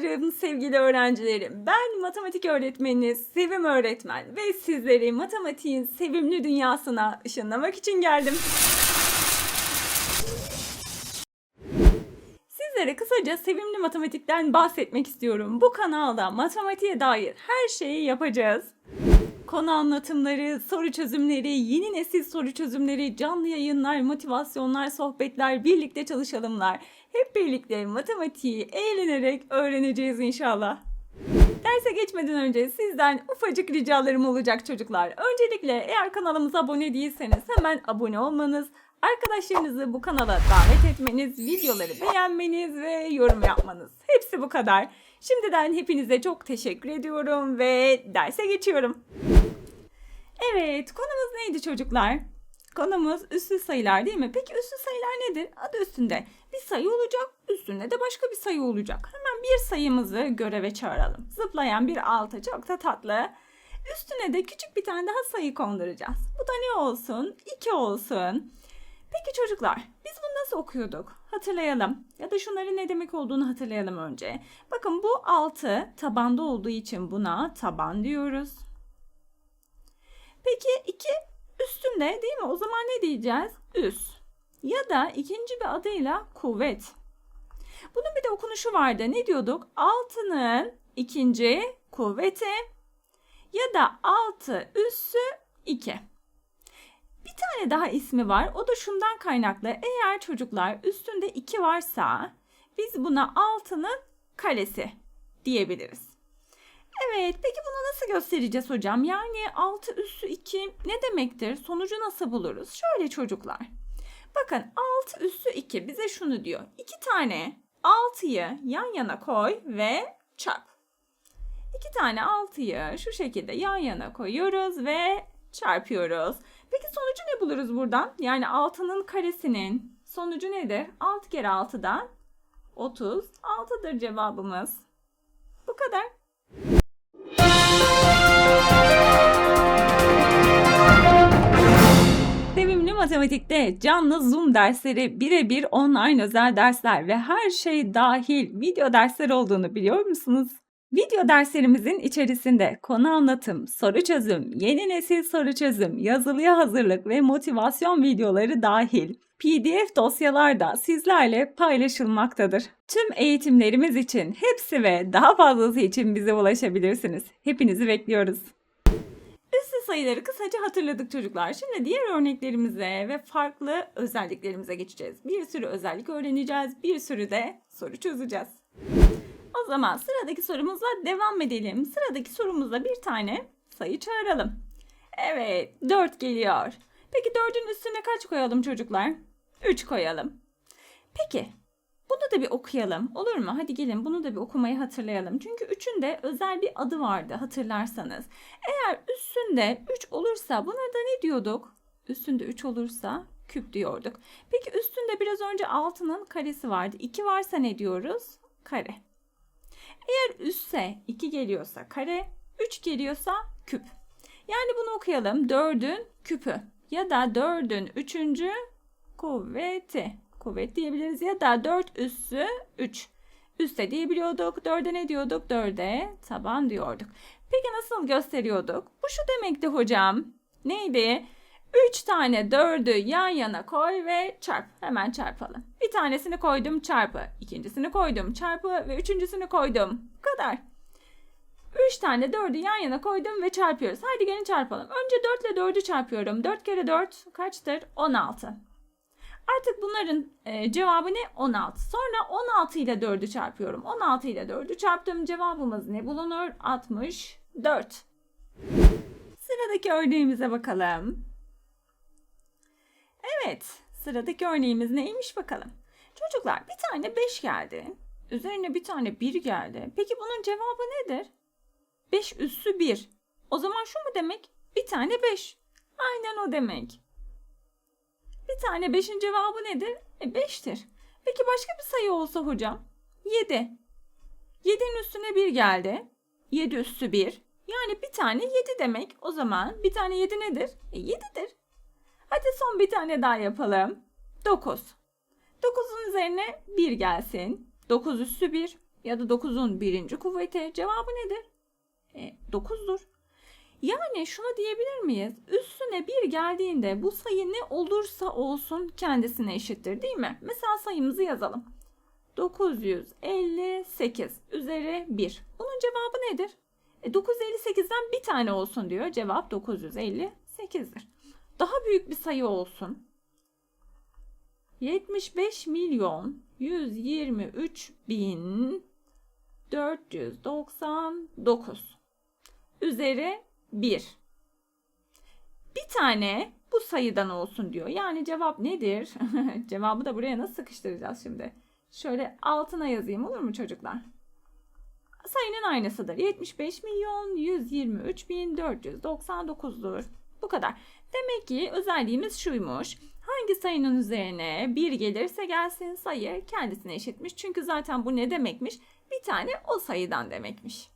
canlarım, sevgili öğrencilerim. Ben matematik öğretmeniniz Sevim Öğretmen ve sizleri matematiğin sevimli dünyasına ışınlamak için geldim. Sizlere kısaca sevimli matematikten bahsetmek istiyorum. Bu kanalda matematiğe dair her şeyi yapacağız. Konu anlatımları, soru çözümleri, yeni nesil soru çözümleri, canlı yayınlar, motivasyonlar, sohbetler, birlikte çalışalımlar. Hep birlikte matematiği eğlenerek öğreneceğiz inşallah. Derse geçmeden önce sizden ufacık ricalarım olacak çocuklar. Öncelikle eğer kanalımıza abone değilseniz hemen abone olmanız, arkadaşlarınızı bu kanala davet etmeniz, videoları beğenmeniz ve yorum yapmanız. Hepsi bu kadar. Şimdiden hepinize çok teşekkür ediyorum ve derse geçiyorum. Evet, konumuz neydi çocuklar? Konumuz üslü sayılar değil mi? Peki üslü sayılar nedir? Adı üstünde. Bir sayı olacak, üstünde de başka bir sayı olacak. Hemen bir sayımızı göreve çağıralım. Zıplayan bir altı çok da tatlı. Üstüne de küçük bir tane daha sayı konduracağız. Bu da ne olsun? 2 olsun. Peki çocuklar, biz bunu nasıl okuyorduk? Hatırlayalım. Ya da şunların ne demek olduğunu hatırlayalım önce. Bakın bu 6 tabanda olduğu için buna taban diyoruz. Peki 2 üstünde değil mi? O zaman ne diyeceğiz? Üst. Ya da ikinci bir adıyla kuvvet. Bunun bir de okunuşu vardı. Ne diyorduk? Altının ikinci kuvveti ya da altı üssü 2. Bir tane daha ismi var. O da şundan kaynaklı. Eğer çocuklar üstünde 2 varsa biz buna altının karesi diyebiliriz. Evet, peki bunu nasıl göstereceğiz hocam? Yani 6 üssü 2 ne demektir? Sonucu nasıl buluruz? Şöyle çocuklar. Bakın 6 üssü 2 bize şunu diyor. 2 tane 6'yı yan yana koy ve çarp. 2 tane 6'yı şu şekilde yan yana koyuyoruz ve çarpıyoruz. Peki sonucu ne buluruz buradan? Yani 6'nın karesinin sonucu nedir? 6 kere 6'dan 36'dır cevabımız. Bu kadar. Sevimli Matematik'te canlı Zoom dersleri, birebir online özel dersler ve her şey dahil video dersler olduğunu biliyor musunuz? Video derslerimizin içerisinde konu anlatım, soru çözüm, yeni nesil soru çözüm, yazılıya hazırlık ve motivasyon videoları dahil PDF dosyalar da sizlerle paylaşılmaktadır. Tüm eğitimlerimiz için hepsi ve daha fazlası için bize ulaşabilirsiniz. Hepinizi bekliyoruz. Üslü sayıları kısaca hatırladık çocuklar. Şimdi diğer örneklerimize ve farklı özelliklerimize geçeceğiz. Bir sürü özellik öğreneceğiz, bir sürü de soru çözeceğiz. Zaman sıradaki sorumuzla devam edelim. Sıradaki sorumuzda bir tane sayı çağıralım. Evet, 4 geliyor. Peki 4'ün üstüne kaç koyalım çocuklar? 3 koyalım. Peki, bunu da bir okuyalım. Olur mu? Hadi gelin bunu da bir okumayı hatırlayalım. Çünkü 3'ün de özel bir adı vardı hatırlarsanız. Eğer üstünde 3 olursa buna da ne diyorduk? Üstünde 3 olursa küp diyorduk. Peki üstünde biraz önce 6'nın karesi vardı. 2 varsa ne diyoruz? Kare. Eğer üsse 2 geliyorsa kare, 3 geliyorsa küp. Yani bunu okuyalım. 4'ün küpü ya da 4'ün 3. kuvveti. Kuvvet diyebiliriz ya da 4 üssü 3. Üste diyebiliyorduk. 4'e ne diyorduk? 4'e taban diyorduk. Peki nasıl gösteriyorduk? Bu şu demekti hocam. Neydi? 3 tane 4'ü yan yana koy ve çarp. Hemen çarpalım. Bir tanesini koydum çarpı. ikincisini koydum çarpı ve üçüncüsünü koydum. Bu kadar. 3 tane 4'ü yan yana koydum ve çarpıyoruz. Haydi gelin çarpalım. Önce 4 ile 4'ü çarpıyorum. 4 kere 4 kaçtır? 16. Artık bunların e, cevabı ne? 16. Sonra 16 ile 4'ü çarpıyorum. 16 ile 4'ü çarptığım cevabımız ne bulunur? 64. Sıradaki örneğimize bakalım. Evet, sıradaki örneğimiz neymiş bakalım. Çocuklar bir tane 5 geldi. Üzerine bir tane 1 geldi. Peki bunun cevabı nedir? 5 üssü 1. O zaman şu mu demek? Bir tane 5. Aynen o demek. Bir tane 5'in cevabı nedir? E 5'tir. Peki başka bir sayı olsa hocam? 7. 7'nin üstüne 1 geldi. 7 üssü 1. Yani bir tane 7 demek. O zaman bir tane 7 nedir? E 7'dir. Hadi son bir tane daha yapalım. 9. 9'un üzerine 1 gelsin. 9 üssü 1. ya da 9'un birinci kuvveti cevabı nedir? E, 9'dur. Yani şunu diyebilir miyiz? Üstüne bir geldiğinde bu sayı ne olursa olsun kendisine eşittir değil mi? Mesela sayımızı yazalım. 958 üzeri 1. Bunun cevabı nedir? E, 958'den bir tane olsun diyor. Cevap 958'dir. Daha büyük bir sayı olsun. 75 milyon 123 bin 499 üzeri 1. Bir tane bu sayıdan olsun diyor. Yani cevap nedir? Cevabı da buraya nasıl sıkıştıracağız şimdi? Şöyle altına yazayım olur mu çocuklar? Sayının aynısıdır. 75 milyon 123 bin 499'dur. Kadar. Demek ki özelliğimiz şuymuş. Hangi sayının üzerine 1 gelirse gelsin sayı kendisine eşitmiş. Çünkü zaten bu ne demekmiş? Bir tane o sayıdan demekmiş.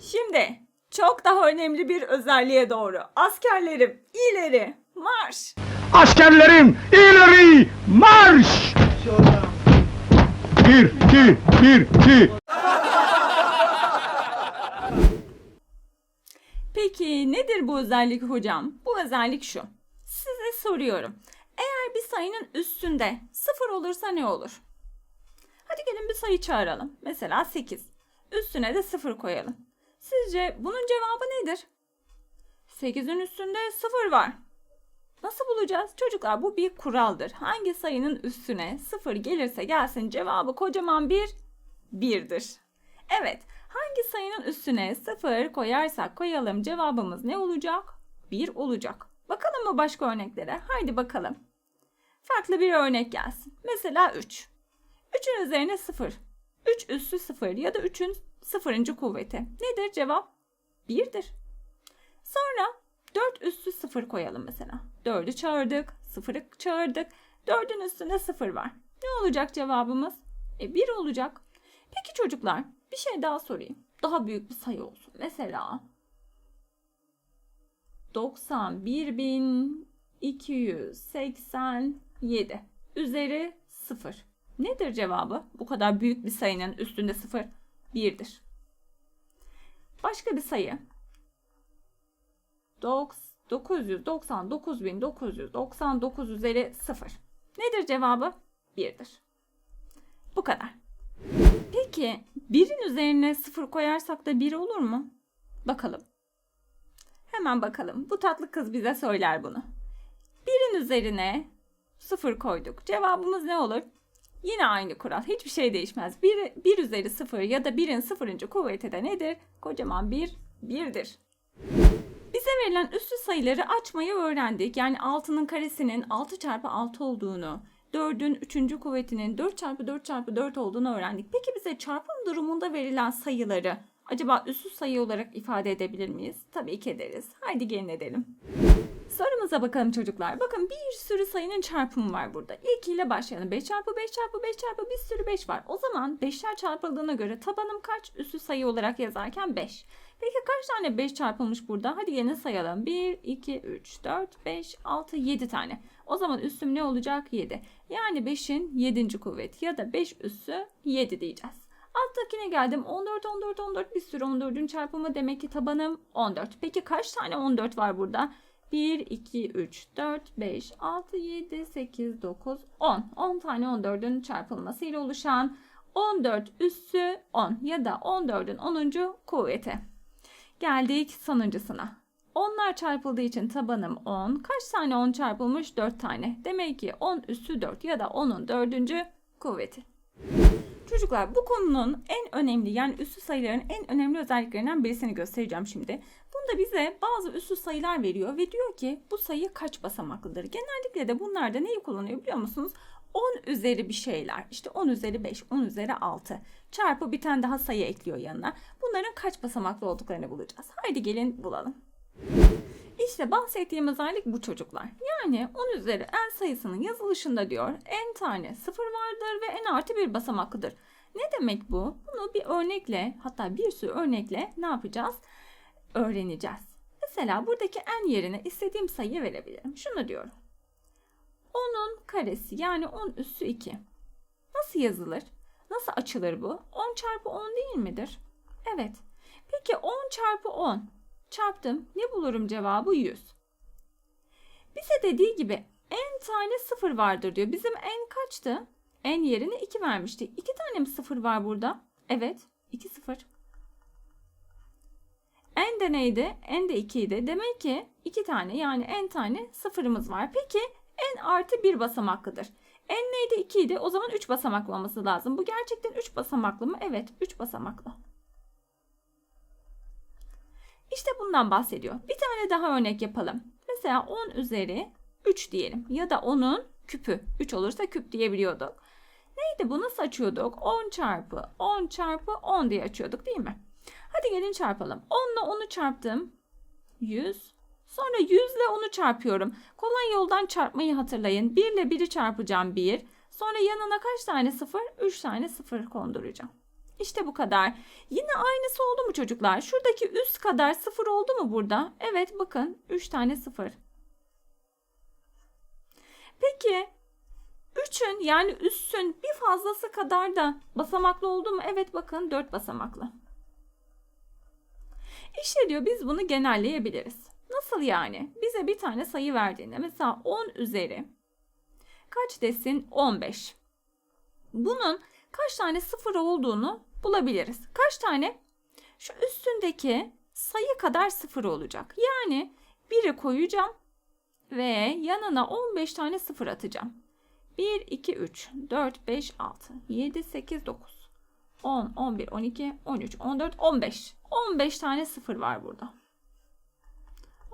Şimdi çok daha önemli bir özelliğe doğru. Askerlerim ileri marş. Askerlerim ileri marş! Bir, iki, bir, iki. Peki nedir bu özellik hocam? Bu özellik şu. Size soruyorum. Eğer bir sayının üstünde sıfır olursa ne olur? Hadi gelin bir sayı çağıralım. Mesela 8. Üstüne de sıfır koyalım. Sizce bunun cevabı nedir? 8'in üstünde sıfır var. Nasıl bulacağız? Çocuklar bu bir kuraldır. Hangi sayının üstüne sıfır gelirse gelsin cevabı kocaman bir birdir. Evet, hangi sayının üstüne sıfır koyarsak koyalım cevabımız ne olacak? Bir olacak. Bakalım mı başka örneklere? Haydi bakalım. Farklı bir örnek gelsin. Mesela 3. 3'ün üzerine 0. 3 üssü 0 ya da 3'ün sıfırıncı kuvveti. Nedir cevap? 1'dir. Sonra 4 üssü 0 koyalım mesela. 4'ü çağırdık, 0'ı çağırdık. 4'ün üstünde 0 var. Ne olacak cevabımız? E 1 olacak. Peki çocuklar bir şey daha sorayım. Daha büyük bir sayı olsun. Mesela 91.287 üzeri 0. Nedir cevabı? Bu kadar büyük bir sayının üstünde 0 1'dir. Başka bir sayı. 999.999 üzeri 0. Nedir cevabı? 1'dir. Bu kadar. Peki birin üzerine 0 koyarsak da 1 olur mu? Bakalım. Hemen bakalım. Bu tatlı kız bize söyler bunu. Birin üzerine 0 koyduk. Cevabımız ne olur? Yine aynı kural. Hiçbir şey değişmez. 1, 1 üzeri 0 ya da 1'in 0. kuvveti de nedir? Kocaman bir 1'dir. Bize verilen üslü sayıları açmayı öğrendik. Yani 6'nın karesinin 6 çarpı 6 olduğunu, 4'ün 3. kuvvetinin 4 çarpı 4 çarpı 4 olduğunu öğrendik. Peki bize çarpım durumunda verilen sayıları acaba üslü sayı olarak ifade edebilir miyiz? Tabii ki ederiz. Haydi gelin edelim. Sorumuza bakalım çocuklar. Bakın bir sürü sayının çarpımı var burada. İlk ile başlayalım. 5 çarpı 5 çarpı 5 çarpı bir sürü 5 var. O zaman 5'ler çarpıldığına göre tabanım kaç? Üssü sayı olarak yazarken 5. Peki kaç tane 5 çarpılmış burada? Hadi yeni sayalım. 1, 2, 3, 4, 5, 6, 7 tane. O zaman üssüm ne olacak? 7. Yani 5'in 7. kuvveti ya da 5 üssü 7 diyeceğiz. Alttakine geldim. 14, 14, 14 bir sürü 14'ün çarpımı demek ki tabanım 14. Peki kaç tane 14 var burada? 1, 2, 3, 4, 5, 6, 7, 8, 9, 10. 10 tane 14'ün çarpılmasıyla oluşan 14 üssü 10 ya da 14'ün 10. kuvveti. Geldik sonuncusuna. Onlar çarpıldığı için tabanım 10. Kaç tane 10 çarpılmış? 4 tane. Demek ki 10 üssü 4 ya da 10'un 4. kuvveti. Çocuklar bu konunun en önemli yani üssü sayıların en önemli özelliklerinden birisini göstereceğim şimdi. Bunda bize bazı üssü sayılar veriyor ve diyor ki bu sayı kaç basamaklıdır? Genellikle de bunlarda neyi kullanıyor biliyor musunuz? 10 üzeri bir şeyler. İşte 10 üzeri 5, 10 üzeri 6. Çarpı bir tane daha sayı ekliyor yanına. Bunların kaç basamaklı olduklarını bulacağız. Haydi gelin bulalım. İşte bahsettiğim özellik bu çocuklar. Yani 10 üzeri n sayısının yazılışında diyor n tane sıfır vardır ve n artı bir basamaklıdır. Ne demek bu? Bunu bir örnekle hatta bir sürü örnekle ne yapacağız? Öğreneceğiz. Mesela buradaki n yerine istediğim sayıyı verebilirim. Şunu diyorum. 10'un karesi yani 10 üssü 2. Nasıl yazılır? Nasıl açılır bu? 10 çarpı 10 değil midir? Evet. Peki 10 çarpı 10 çarptım. Ne bulurum cevabı 100. Bize dediği gibi n tane sıfır vardır diyor. Bizim n kaçtı? n yerine 2 vermişti. 2 tane mi sıfır var burada? Evet. 2 sıfır. n de neydi? n de 2 idi. Demek ki 2 tane yani n tane sıfırımız var. Peki n artı 1 basamaklıdır. n neydi? 2 idi. O zaman 3 basamaklı olması lazım. Bu gerçekten 3 basamaklı mı? Evet 3 basamaklı. İşte bundan bahsediyor. Bir tane daha örnek yapalım. Mesela 10 üzeri 3 diyelim. Ya da 10'un küpü. 3 olursa küp diyebiliyorduk. Neydi bu? Nasıl açıyorduk? 10 çarpı 10 çarpı 10 diye açıyorduk değil mi? Hadi gelin çarpalım. 10 ile 10'u çarptım. 100. Sonra 100 ile 10'u çarpıyorum. Kolay yoldan çarpmayı hatırlayın. 1 ile 1'i çarpacağım 1. Sonra yanına kaç tane sıfır? 3 tane sıfır konduracağım. İşte bu kadar. Yine aynısı oldu mu çocuklar? Şuradaki üst kadar sıfır oldu mu burada? Evet bakın 3 tane sıfır. Peki 3'ün yani üssün bir fazlası kadar da basamaklı oldu mu? Evet bakın 4 basamaklı. İşte diyor biz bunu genelleyebiliriz. Nasıl yani? Bize bir tane sayı verdiğinde mesela 10 üzeri kaç desin? 15. Bunun kaç tane sıfır olduğunu bulabiliriz. Kaç tane? Şu üstündeki sayı kadar sıfır olacak. Yani 1'i koyacağım ve yanına 15 tane sıfır atacağım. 1, 2, 3, 4, 5, 6, 7, 8, 9, 10, 11, 12, 13, 14, 15. 15 tane sıfır var burada.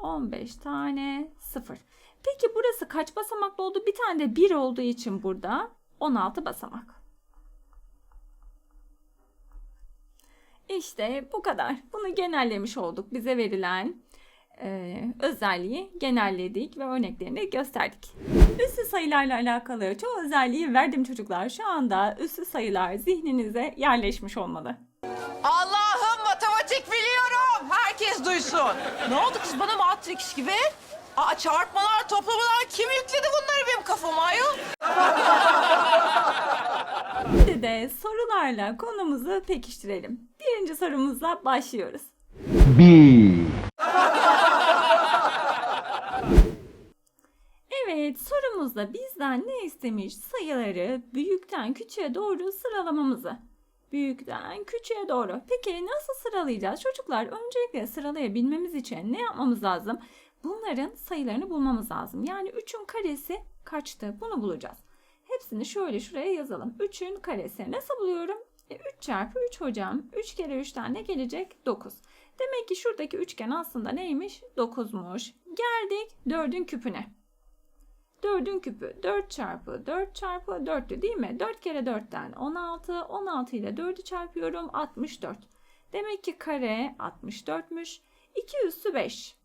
15 tane sıfır. Peki burası kaç basamaklı oldu? Bir tane de 1 olduğu için burada 16 basamak. İşte bu kadar. Bunu genellemiş olduk. Bize verilen e, özelliği genelledik ve örneklerini gösterdik. Üssü sayılarla alakalı çoğu özelliği verdim çocuklar. Şu anda üssü sayılar zihninize yerleşmiş olmalı. Allah'ım matematik biliyorum. Herkes duysun. Ne oldu kız bana Matrix gibi? Aa çarpmalar, toplamalar kim yükledi bunları benim kafama ayol? De sorularla konumuzu pekiştirelim. Birinci sorumuzla başlıyoruz. Bir, Evet sorumuzda bizden ne istemiş? Sayıları büyükten küçüğe doğru sıralamamızı. Büyükten küçüğe doğru. Peki nasıl sıralayacağız? Çocuklar öncelikle sıralayabilmemiz için ne yapmamız lazım? Bunların sayılarını bulmamız lazım. Yani 3'ün karesi kaçtı? Bunu bulacağız. Hepsini şöyle şuraya yazalım. 3'ün karesi. Nasıl buluyorum? E, 3 çarpı 3 hocam. 3 kere 3'ten ne gelecek? 9. Demek ki şuradaki üçgen aslında neymiş? 9'muş. Geldik 4'ün küpüne. 4'ün küpü 4 çarpı 4 çarpı 4'tü değil mi? 4 kere 4'ten 16. 16 ile 4'ü çarpıyorum 64. Demek ki kare 64'müş. 2 üssü 5.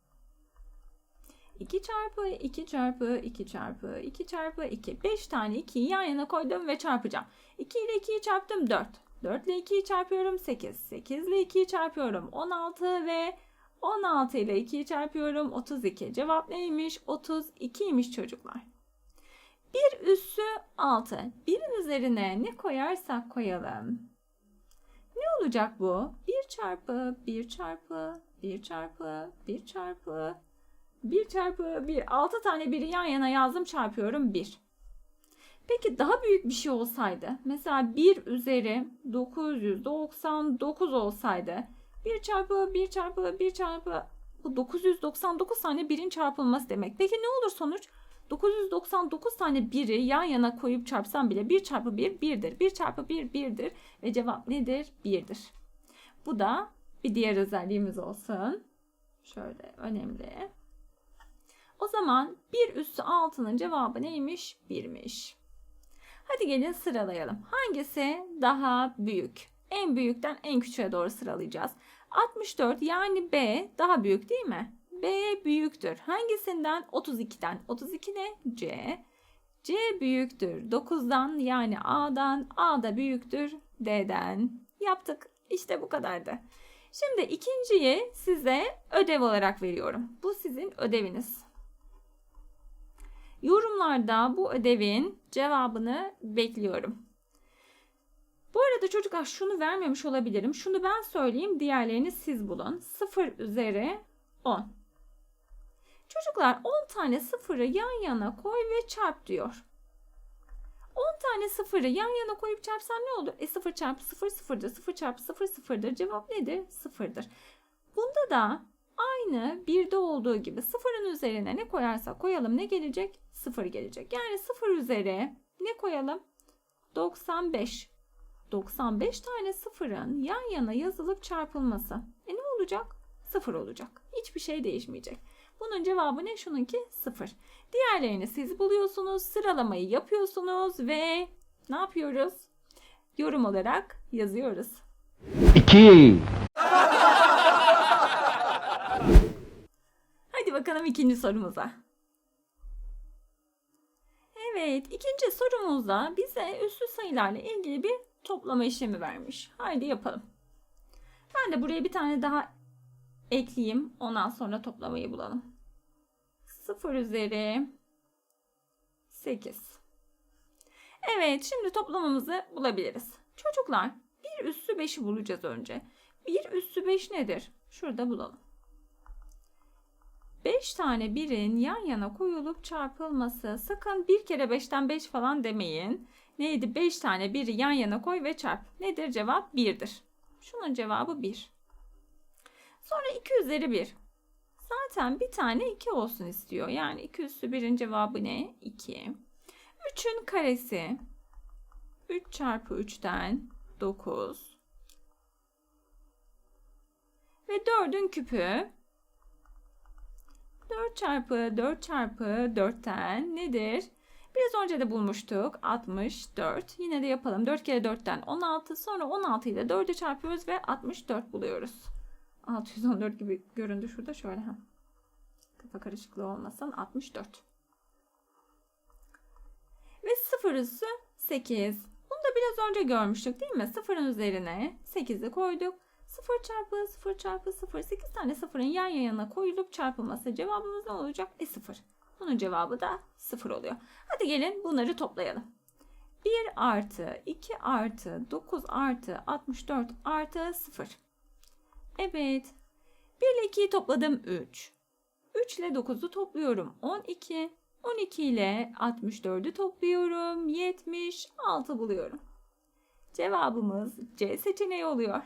2 çarpı 2 çarpı 2 çarpı 2 çarpı 2. 5 tane 2'yi yan yana koydum ve çarpacağım. 2 ile 2'yi çarptım 4. 4 ile 2'yi çarpıyorum 8. 8 ile 2'yi çarpıyorum 16 ve 16 ile 2'yi çarpıyorum 32. Cevap neymiş? 32'ymiş çocuklar. 1 üssü 6. 1'in üzerine ne koyarsak koyalım. Ne olacak bu? 1 çarpı 1 çarpı 1 çarpı 1 çarpı 1 çarpı 1. 6 tane 1'i yan yana yazdım çarpıyorum 1. Peki daha büyük bir şey olsaydı. Mesela 1 üzeri 999 olsaydı. 1 çarpı 1 çarpı 1 çarpı bu 999 tane 1'in çarpılması demek. Peki ne olur sonuç? 999 tane 1'i yan yana koyup çarpsam bile 1 çarpı 1 1'dir. 1 çarpı 1 1'dir. Ve cevap nedir? 1'dir. Bu da bir diğer özelliğimiz olsun. Şöyle önemli. O zaman 1 üssü 6'nın cevabı neymiş? 1'miş. Hadi gelin sıralayalım. Hangisi daha büyük? En büyükten en küçüğe doğru sıralayacağız. 64 yani B daha büyük değil mi? B büyüktür. Hangisinden? 32'den. 32 ne? C. C büyüktür. 9'dan yani A'dan. A da büyüktür D'den. Yaptık. İşte bu kadardı. Şimdi ikinciyi size ödev olarak veriyorum. Bu sizin ödeviniz. Yorumlarda bu ödevin cevabını bekliyorum. Bu çocuklar şunu vermemiş olabilirim. Şunu ben söyleyeyim. Diğerlerini siz bulun. 0 üzeri 10. Çocuklar 10 tane sıfırı yan yana koy ve çarp diyor. 10 tane sıfırı yan yana koyup çarpsan ne olur? E 0 çarpı 0 sıfırdır. 0 çarpı 0 sıfırdır. Cevap nedir? Sıfırdır. Bunda da aynı birde olduğu gibi sıfırın üzerine ne koyarsak koyalım ne gelecek? Sıfır gelecek. Yani sıfır üzeri ne koyalım? 95. 95 tane sıfırın yan yana yazılıp çarpılması. E ne olacak? Sıfır olacak. Hiçbir şey değişmeyecek. Bunun cevabı ne? Şununki sıfır. Diğerlerini siz buluyorsunuz, sıralamayı yapıyorsunuz ve ne yapıyoruz? Yorum olarak yazıyoruz. 2 Hadi bakalım ikinci sorumuza. Evet, ikinci sorumuzda bize üslü sayılarla ilgili bir toplama işlemi vermiş. Haydi yapalım. Ben de buraya bir tane daha ekleyeyim. Ondan sonra toplamayı bulalım. 0 üzeri 8. Evet, şimdi toplamamızı bulabiliriz. Çocuklar, bir üssü 5'i bulacağız önce. Bir üssü 5 nedir? Şurada bulalım. 5 tane birin yan yana koyulup çarpılması. Sakın bir kere 5'ten 5 falan demeyin. Neydi? 5 tane biri yan yana koy ve çarp. Nedir cevap? 1'dir. Şunun cevabı 1. Sonra 2 üzeri 1. Zaten bir tane 2 olsun istiyor. Yani 2 üssü 1'in cevabı ne? 2. 3'ün karesi. 3 çarpı 3'ten 9. Ve 4'ün küpü 4 çarpı 4 çarpı 4'ten nedir? Biraz önce de bulmuştuk. 64. Yine de yapalım. 4 kere 4'ten 16. Sonra 16 ile 4'ü çarpıyoruz ve 64 buluyoruz. 614 gibi göründü şurada. Şöyle. Ha. Kafa karışıklığı olmasın. 64. Ve 0 üssü 8. Bunu da biraz önce görmüştük değil mi? 0'ın üzerine 8'i koyduk. 0 çarpı 0 çarpı 0. 8 tane sıfırın yan yana koyulup çarpılması. Cevabımız ne olacak? E 0. Bunun cevabı da 0 oluyor. Hadi gelin bunları toplayalım. 1 artı 2 artı 9 artı 64 artı 0. Evet. 1 ile 2'yi topladım 3. 3 ile 9'u topluyorum 12. 12 ile 64'ü topluyorum 76 buluyorum. Cevabımız C seçeneği oluyor.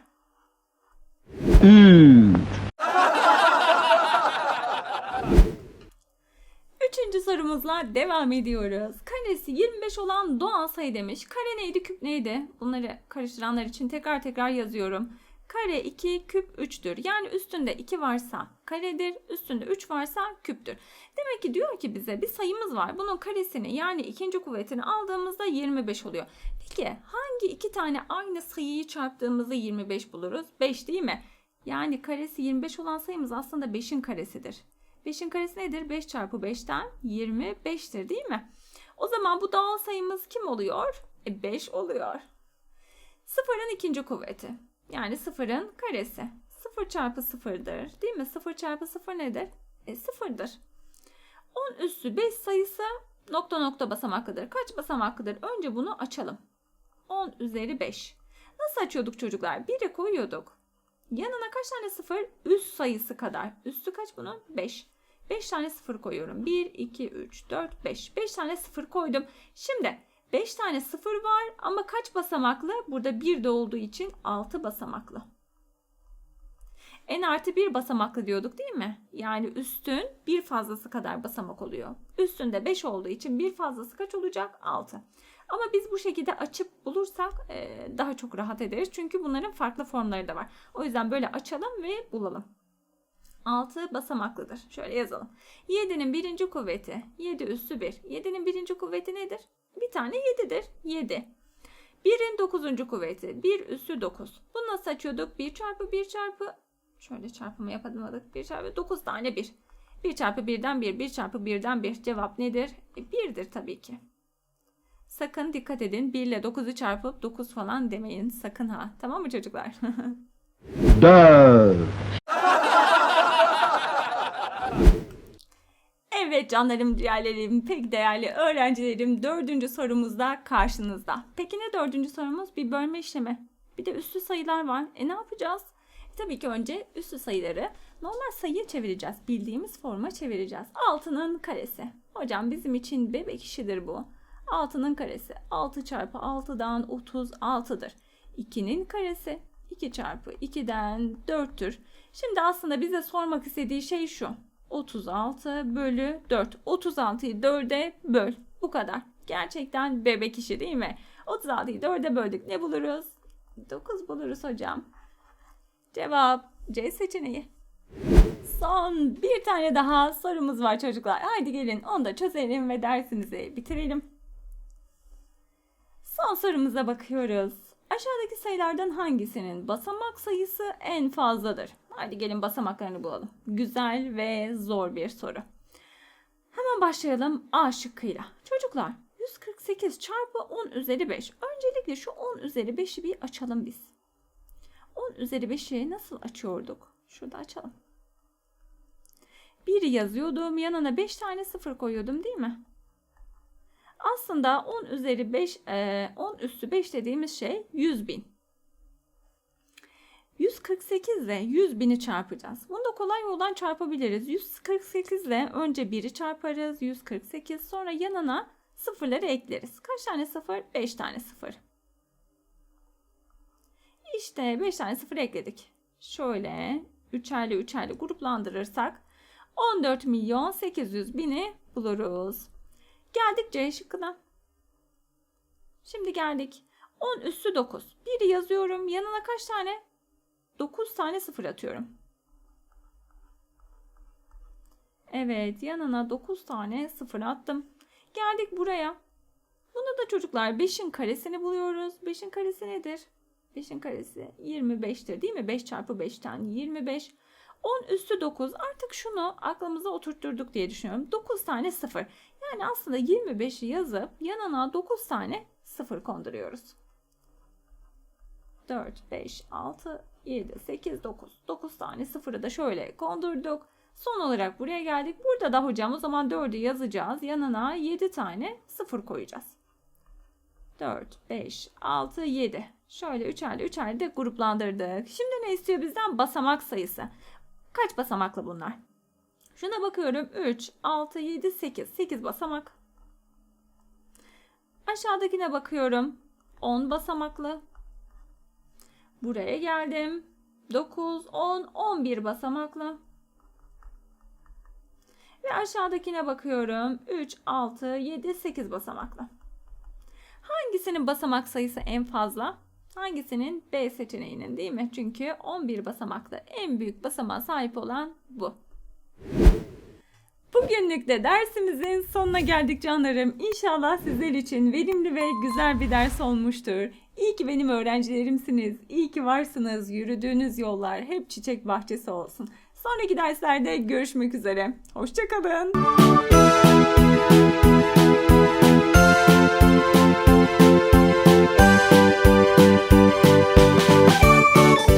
3 Üçüncü sorumuzla devam ediyoruz. Karesi 25 olan doğal sayı demiş. Kare neydi, küp neydi? Bunları karıştıranlar için tekrar tekrar yazıyorum. Kare 2, küp 3'tür. Yani üstünde 2 varsa karedir, üstünde 3 varsa küptür. Demek ki diyor ki bize bir sayımız var. Bunun karesini yani ikinci kuvvetini aldığımızda 25 oluyor. Peki hangi iki tane aynı sayıyı çarptığımızda 25 buluruz? 5 değil mi? Yani karesi 25 olan sayımız aslında 5'in karesidir. 5'in karesi nedir? 5 çarpı 5'ten 25'tir değil mi? O zaman bu doğal sayımız kim oluyor? E 5 oluyor. Sıfırın ikinci kuvveti. Yani sıfırın karesi. 0 çarpı 0'dır. Değil mi? 0 çarpı 0 nedir? E 0'dır. 10 üssü 5 sayısı nokta nokta basamaklıdır. Kaç basamaklıdır? Önce bunu açalım. 10 üzeri 5. Nasıl açıyorduk çocuklar? 1'e koyuyorduk. Yanına kaç tane sıfır? Üst sayısı kadar. Üstü kaç bunun? 5. 5 tane sıfır koyuyorum. 1, 2, 3, 4, 5. 5 tane sıfır koydum. Şimdi 5 tane sıfır var ama kaç basamaklı? Burada 1 de olduğu için 6 basamaklı. n artı 1 basamaklı diyorduk değil mi? Yani üstün bir fazlası kadar basamak oluyor. Üstünde 5 olduğu için bir fazlası kaç olacak? 6. Ama biz bu şekilde açıp bulursak e, daha çok rahat ederiz. Çünkü bunların farklı formları da var. O yüzden böyle açalım ve bulalım. 6 basamaklıdır. Şöyle yazalım. 7'nin birinci kuvveti 7 üssü 1. 7'nin birinci kuvveti nedir? Bir tane 7'dir. 7. 1'in 9. kuvveti 1 üssü 9. Bunu nasıl açıyorduk? 1 çarpı 1 çarpı şöyle çarpımı yapamadık. 1 çarpı 9 tane 1. 1 çarpı 1'den 1, 1 çarpı 1'den 1. Cevap nedir? E, 1'dir tabii ki. Sakın dikkat edin. 1 ile 9'u çarpıp 9 falan demeyin. Sakın ha. Tamam mı çocuklar? 4 Evet canlarım, ciğerlerim, pek değerli öğrencilerim dördüncü sorumuzda karşınızda. Peki ne dördüncü sorumuz? Bir bölme işlemi. Bir de üslü sayılar var. E ne yapacağız? E, tabii ki önce üslü sayıları normal sayıya çevireceğiz. Bildiğimiz forma çevireceğiz. 6'nın karesi. Hocam bizim için bebek işidir bu. 6'nın karesi. 6 çarpı 6'dan 36'dır. 2'nin karesi. 2 çarpı 2'den 4'tür. Şimdi aslında bize sormak istediği şey şu. 36 bölü 4. 36'yı 4'e böl. Bu kadar. Gerçekten bebek işi değil mi? 36'yı 4'e böldük. Ne buluruz? 9 buluruz hocam. Cevap C seçeneği. Son bir tane daha sorumuz var çocuklar. Haydi gelin onu da çözelim ve dersimizi bitirelim. Son sorumuza bakıyoruz. Aşağıdaki sayılardan hangisinin basamak sayısı en fazladır? Haydi gelin basamaklarını bulalım. Güzel ve zor bir soru. Hemen başlayalım A şıkkıyla. Çocuklar 148 çarpı 10 üzeri 5. Öncelikle şu 10 üzeri 5'i bir açalım biz. 10 üzeri 5'i nasıl açıyorduk? Şurada açalım. 1 yazıyordum. Yanına 5 tane sıfır koyuyordum değil mi? Aslında 10 üzeri 5, e, 10 üstü 5 dediğimiz şey 100 bin. 148 ile 100 bini çarpacağız. Bunu da kolay yoldan çarpabiliriz. 148 ile önce 1'i çarparız. 148 sonra yanına sıfırları ekleriz. Kaç tane sıfır? 5 tane sıfır. İşte 5 tane sıfır ekledik. Şöyle üçerli üçerli gruplandırırsak 14 milyon 800 bini buluruz. Geldik C şıkkına. Şimdi geldik. 10 üssü 9. 1'i yazıyorum. Yanına kaç tane? 9 tane sıfır atıyorum. Evet yanına 9 tane sıfır attım. Geldik buraya. Bunu da çocuklar 5'in karesini buluyoruz. 5'in karesi nedir? 5'in karesi 25'tir değil mi? 5 çarpı 5'ten 25. 10 üstü 9 artık şunu aklımıza oturtturduk diye düşünüyorum. 9 tane sıfır. Yani aslında 25'i yazıp yanına 9 tane sıfır konduruyoruz. 4, 5, 6, 7, 8, 9. 9 tane sıfırı da şöyle kondurduk. Son olarak buraya geldik. Burada da hocam o zaman 4'ü yazacağız. Yanına 7 tane sıfır koyacağız. 4, 5, 6, 7. Şöyle üçerli üçerli de gruplandırdık. Şimdi ne istiyor bizden? Basamak sayısı. Kaç basamaklı bunlar? Şuna bakıyorum. 3, 6, 7, 8. 8 basamak. Aşağıdakine bakıyorum. 10 basamaklı. Buraya geldim. 9, 10, 11 basamaklı. Ve aşağıdakine bakıyorum. 3, 6, 7, 8 basamaklı. Hangisinin basamak sayısı en fazla? Hangisinin B seçeneğinin değil mi? Çünkü 11 basamaklı en büyük basamağa sahip olan bu. Bugünlük de dersimizin sonuna geldik canlarım. İnşallah sizler için verimli ve güzel bir ders olmuştur. İyi ki benim öğrencilerimsiniz. İyi ki varsınız. Yürüdüğünüz yollar hep çiçek bahçesi olsun. Sonraki derslerde görüşmek üzere. Hoşçakalın. Música